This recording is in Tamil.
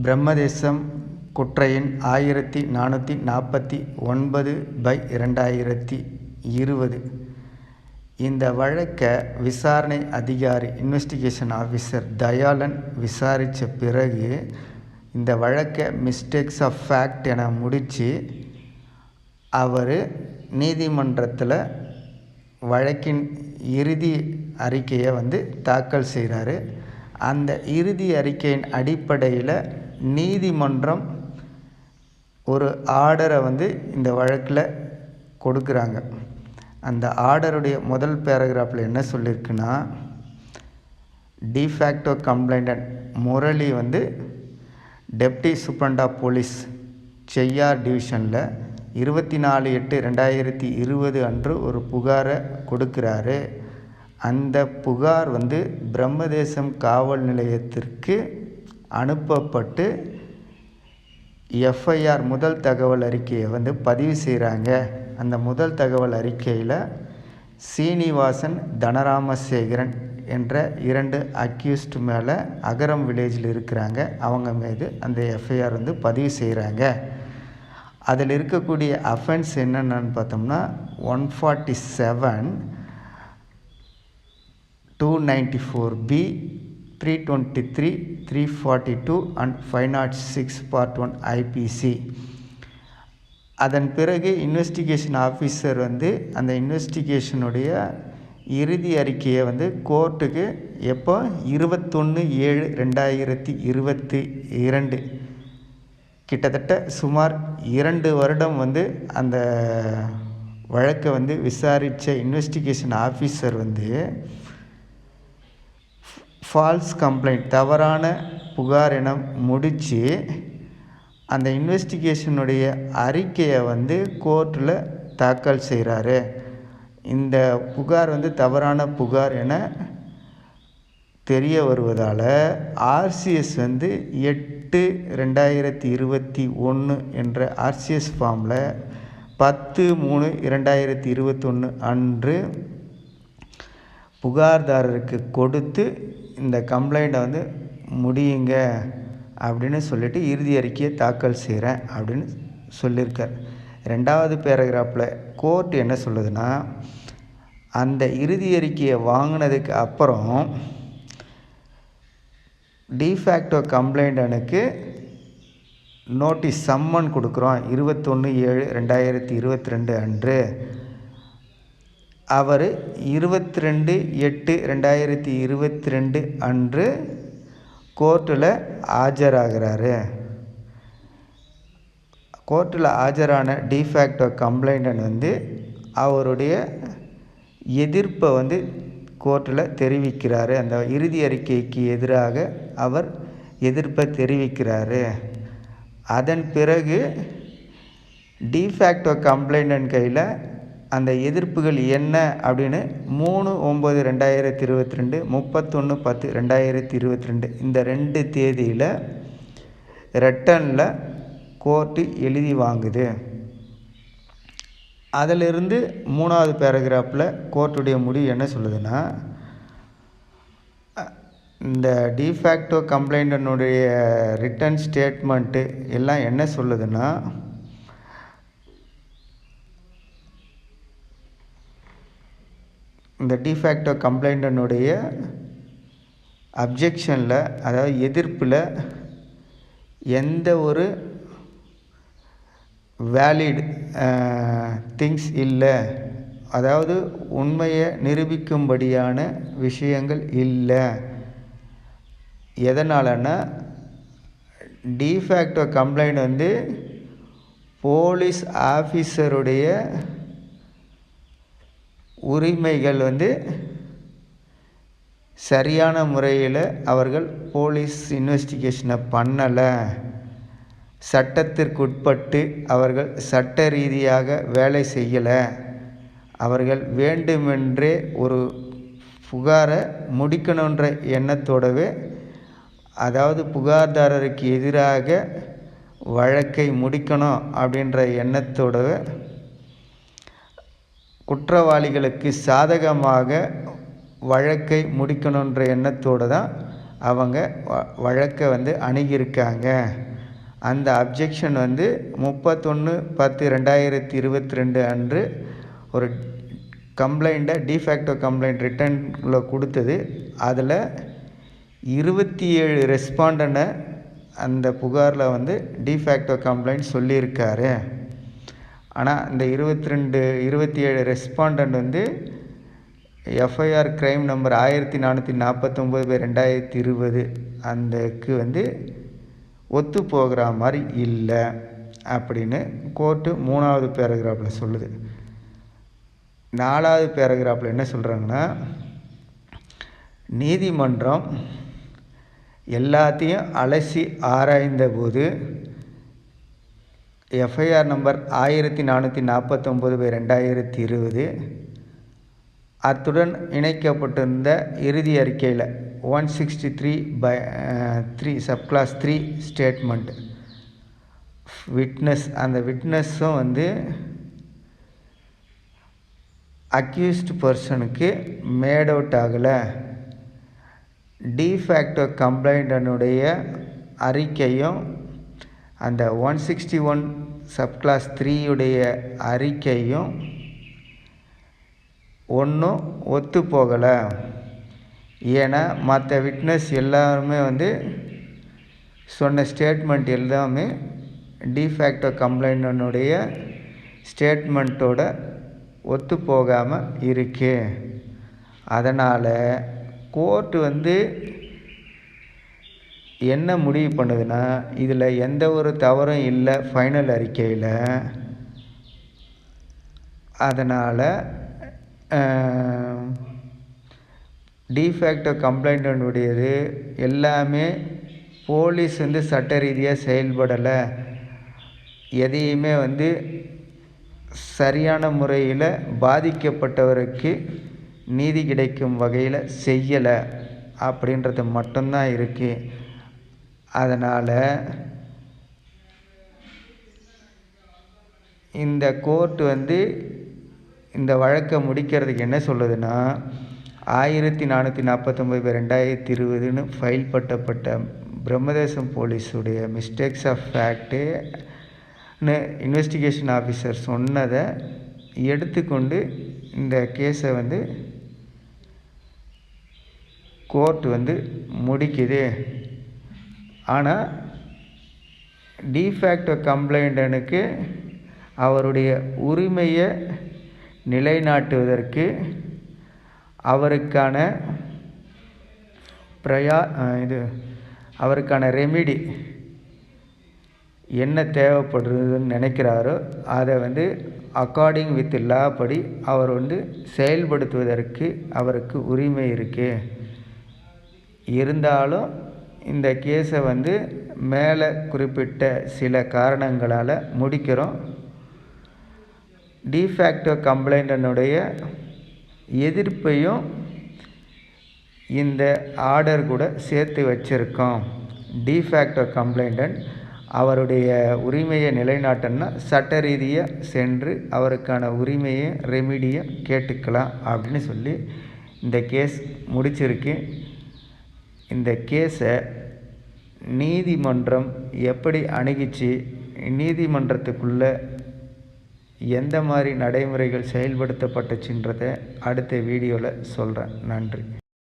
பிரம்மதேசம் குற்றையின் ஆயிரத்தி நானூற்றி நாற்பத்தி ஒன்பது பை இரண்டாயிரத்தி இருபது. இந்த வழக்கை விசாரணை அதிகாரி இன்வெஸ்டிகேஷன் ஆஃபீஸர் தயாளன் விசாரித்த பிறகு இந்த வழக்கை மிஸ்டேக்ஸ் ஆஃப் ஃபேக்ட் என முடித்து அவர் நீதிமன்றத்தில் வழக்கின் இறுதி அறிக்கையை வந்து தாக்கல் செய்கிறாரு அந்த இறுதி அறிக்கையின் அடிப்படையில் நீதிமன்றம் ஒரு ஆர்டரை வந்து இந்த வழக்கில் கொடுக்குறாங்க. அந்த ஆர்டருடைய முதல் பேராகிராஃபில் என்ன சொல்லியிருக்குன்னா டிஃபேக்டோ கம்ப்ளைண்டன்ட் முரளி வந்து டெப்டி சூப்ரண்டா போலீஸ் செய்யார் டிவிஷனில் இருபத்தி நாலு எட்டு ரெண்டாயிரத்தி இருபது அன்று ஒரு புகாரை கொடுக்குறாரு. அந்த புகார் வந்து பிரம்மதேசம் காவல் நிலையத்திற்கு அனுப்பப்பட்டு எஃப்ஐஆர் முதல் தகவல் அறிக்கையை வந்து பதிவு செய்கிறாங்க அந்த முதல் தகவல் அறிக்கையில் சீனிவாசன் தனராமசேகரன் என்ற இரண்டு அக்யூஸ்ட் மேலே அகரம் வில்லேஜில் இருக்கிறாங்க. அவங்க மீது அந்த எஃப்ஐஆர் வந்து பதிவு செய்கிறாங்க அதில் இருக்கக்கூடிய அஃபென்ஸ் என்னென்னு பார்த்தோம்னா one forty seven two ninety four B three twenty three three forty two and five not six part one IPC அதன் பிறகு இன்வெஸ்டிகேஷன் ஆஃபீஸர் வந்து அந்த இன்வெஸ்டிகேஷனுடைய இறுதி அறிக்கையை வந்து கோர்ட்டுக்கு எப்போ? இருபத்தொன்று ஏழு ரெண்டாயிரத்தி இருபத்தி இரண்டு. கிட்டத்தட்ட சுமார் இரண்டு வருடம் வந்து அந்த வழக்கை வந்து விசாரித்த இன்வெஸ்டிகேஷன் ஆஃபீஸர் வந்து ஃபால்ஸ் கம்ப்ளைண்ட் தவறான புகார் என முடித்து அந்த இன்வெஸ்டிகேஷனுடைய அறிக்கையை வந்து கோர்ட்டில் தாக்கல் செய்கிறாரு இந்த புகார் வந்து தவறான புகார் என தெரிய வருவதால் ஆர்சிஎஸ் வந்து எட்டு ரெண்டாயிரத்தி இருபத்தி ஒன்று என்ற ஆர்சிஎஸ் ஃபார்மில் பத்து மூணு இரண்டாயிரத்தி இருபத்தொன்று அன்று புகார்தாரருக்கு கொடுத்து இந்த கம்ப்ளைண்ட்டை வந்து முடியுங்க அப்படின்னு சொல்லிட்டு இறுதி அறிக்கையை தாக்கல் செய்கிறேன் அப்படின்னு சொல்லியிருக்கார் ரெண்டாவது பேராகிராஃபில் கோர்ட் என்ன சொல்லுதுன்னா அந்த இறுதி அறிக்கையை வாங்கினதுக்கு அப்புறம் டிஃபேக்டோ கம்ப்ளைண்டனுக்கு நோட்டீஸ் சம்மன் கொடுக்குறோம். இருபத்தொன்று ஏழு ரெண்டாயிரத்தி இருபத்தி ரெண்டு அன்று. அவர் இருபத்தி ரெண்டு எட்டு ரெண்டாயிரத்தி இருபத்தி ரெண்டு அன்று கோர்ட்டில் ஆஜராகிறாரு. கோர்ட்டில் ஆஜரான டிஃபேக்டோ கம்ப்ளைண்டன் வந்து அவருடைய எதிர்ப்பை வந்து கோர்ட்டில் தெரிவிக்கிறாரு. அந்த இறுதி அறிக்கைக்கு எதிராக அவர் எதிர்ப்பை தெரிவிக்கிறாரு. அதன் பிறகு டிஃபேக்டோ கம்ப்ளைண்டன் கையில் அந்த எதிர்ப்புகள் என்ன அப்படின்னு மூணு ஒம்பது ரெண்டாயிரத்தி இருபத்தி ரெண்டு முப்பத்தொன்று பத்து ரெண்டாயிரத்தி இருபத்தி ரெண்டு இந்த ரெண்டு தேதியில் ரிட்டனில் கோர்ட்டு எழுதி வாங்குது. அதிலிருந்து மூணாவது பேராகிராஃபில் கோர்ட்டுடைய முடிவு என்ன சொல்லுதுன்னா இந்த டிஃபேக்டோ கம்ப்ளைண்டனுடைய ரிட்டன் ஸ்டேட்மெண்ட்டு எல்லாம் என்ன சொல்லுதுன்னா இந்த டிஃபேக்டோ கம்ப்ளைண்டனுடைய அப்ஜெக்ஷனில் அதாவது எதிர்ப்பில் எந்த ஒரு வேலிட் திங்ஸ் இல்லை. அதாவது உண்மையை நிரூபிக்கும்படியான விஷயங்கள் இல்லை. எதனாலன்னா டிஃபேக்டோ கம்ப்ளைண்ட் வந்து போலீஸ் ஆஃபீஸருடைய உரிமைகள் வந்து சரியான முறையில் அவர்கள் போலீஸ் இன்வெஸ்டிகேஷனை பண்ணலை. சட்டத்திற்குட்பட்டு அவர்கள் சட்ட ரீதியாக வேலை செய்யலை. அவர்கள் வேண்டுமென்றே ஒரு புகாரை முடிக்கணுன்ற எண்ணத்தோடவே அதாவது புகார்தாரருக்கு எதிராக வழக்கை முடிக்கணும் அப்படின்ற எண்ணத்தோடவே குற்றவாளிகளுக்கு சாதகமாக வழக்கை முடிக்கணுன்ற எண்ணத்தோடு தான் அவங்க வ வழக்கை வந்து அணுகியிருக்காங்க. அந்த அப்ஜெக்ஷன் வந்து முப்பத்தொன்று பத்து ரெண்டாயிரத்தி இருபத்தி ரெண்டு அன்று ஒரு கம்ப்ளைண்ட்டை டிஃபேக்டோ கம்ப்ளைண்ட் ரிட்டர்னில் கொடுத்தது. அதில் இருபத்தி ஏழு ரெஸ்பாண்டனை அந்த புகாரில் வந்து டிஃபேக்டோ கம்ப்ளைண்ட் சொல்லியிருக்காரு. ஆனால் இந்த இருபத்தி ரெண்டு இருபத்தி ஏழு ரெஸ்பாண்டன்ட் வந்து எஃப்ஐஆர் க்ரைம் நம்பர் ஆயிரத்தி நானூற்றி நாற்பத்தொம்போது பை ரெண்டாயிரத்தி இருபது. அந்தக்கு வந்து ஒத்து போகிற மாதிரி இல்லை அப்படின்னு கோர்ட்டு மூணாவது பேராகிராஃபில் சொல்லுது. நாலாவது பேராகிராஃபில் என்ன சொல்கிறாங்கன்னா நீதிமன்றம் எல்லாத்தையும் அலசி ஆராய்ந்தபோது எஃப்ஐஆர் நம்பர் ஆயிரத்தி நானூற்றி நாற்பத்தொம்போது பை ரெண்டாயிரத்தி இருபது. அத்துடன் இணைக்கப்பட்டிருந்த இறுதி அறிக்கையில் one sixty three by three subclause three statement witness அந்த விட்னஸும் வந்து அக்யூஸ்டு பர்சனுக்கு மேட் அவுட் ஆகலை. டிஃபேக்டோ கம்ப்ளைண்டனுடைய அறிக்கையும் அந்த ஒன் சிக்ஸ்டி ஒன் சப்கிளாஸ் த்ரீயுடைய அறிக்கையும் ஒன்றும் ஒத்து போகலை. ஏன்னா மற்ற விட்னஸ் எல்லாருமே வந்து சொன்ன ஸ்டேட்மெண்ட் எல்லாமே டிஃபேக்டோ கம்ப்ளைண்டனுடைய ஸ்டேட்மெண்ட்டோட ஒத்து போகாமல் இருக்கு. அதனால் கோர்ட்டு வந்து என்ன முடிவு பண்ணுதுன்னா இதில் எந்த ஒரு தவறும் இல்லை ஃபைனல் அறிக்கையில். அதனால் டிஃபேக்டோ கம்ப்ளைண்ட்டுடையது எல்லாமே போலீஸ் வந்து சட்ட ரீதியாக செயல்படலை. எதையுமே வந்து சரியான முறையில் பாதிக்கப்பட்டவருக்கு நீதி கிடைக்கும் வகையில் செய்யலை. அப்படின்றது மட்டும்தான் இருக்குது அதனால் இந்த கோர்ட்டு வந்து இந்த வழக்கை முடிக்கிறதுக்கு என்ன சொல்லுதுன்னா ஆயிரத்தி நானூற்றி நாற்பத்தொம்பது பேர் ரெண்டாயிரத்தி இருபதுன்னு ஃபைல் பட்டப்பட்ட பிரம்மதேசம் போலீஸுடைய மிஸ்டேக்ஸ் ஆஃப் ஃபேக்ட்டுன்னு இன்வெஸ்டிகேஷன் ஆஃபீஸர் சொன்னதை எடுத்துக்கொண்டு இந்த கேஸை வந்து கோர்ட் வந்து முடிக்குது. ஆனால் டிஃபேக்டோ கம்ப்ளைண்டனுக்கு அவருடைய உரிமையை நிலைநாட்டுவதற்கு அவருக்கான பிரயா இது அவருக்கான ரெமிடி என்ன தேவைப்படுறதுன்னு நினைக்கிறாரோ அதை வந்து அக்கார்டிங் வித் லா படி அவர் வந்து செயல்படுத்துவதற்கு அவருக்கு உரிமை இருக்குது இருந்தாலும் இந்த கேஸை வந்து மேலே குறிப்பிட்ட சில காரணங்களால் முடிக்கிறோம். டிஃபேக்டோ கம்ப்ளைண்டனுடைய எதிர்ப்பையும் இந்த ஆர்டர் கூட சேர்த்து வச்சுருக்கோம். டிஃபேக்டோ கம்ப்ளைண்டன்ட் அவருடைய உரிமையை நிலைநாட்டன்னா சட்ட ரீதியாக சென்று அவருக்கான உரிமையை ரெமிடியை கேட்டுக்கலாம் அப்படின்னு சொல்லி இந்த கேஸ் முடிச்சிருக்கு இந்த கேஸை நீதிமன்றம் எப்படி அணுகிச்சு? நீதிமன்றத்துக்குள்ளே எந்த மாதிரி நடைமுறைகள் செயல்படுத்தப்பட்டுச்சுன்றதை அடுத்த வீடியோவில் சொல்கிறேன் நன்றி.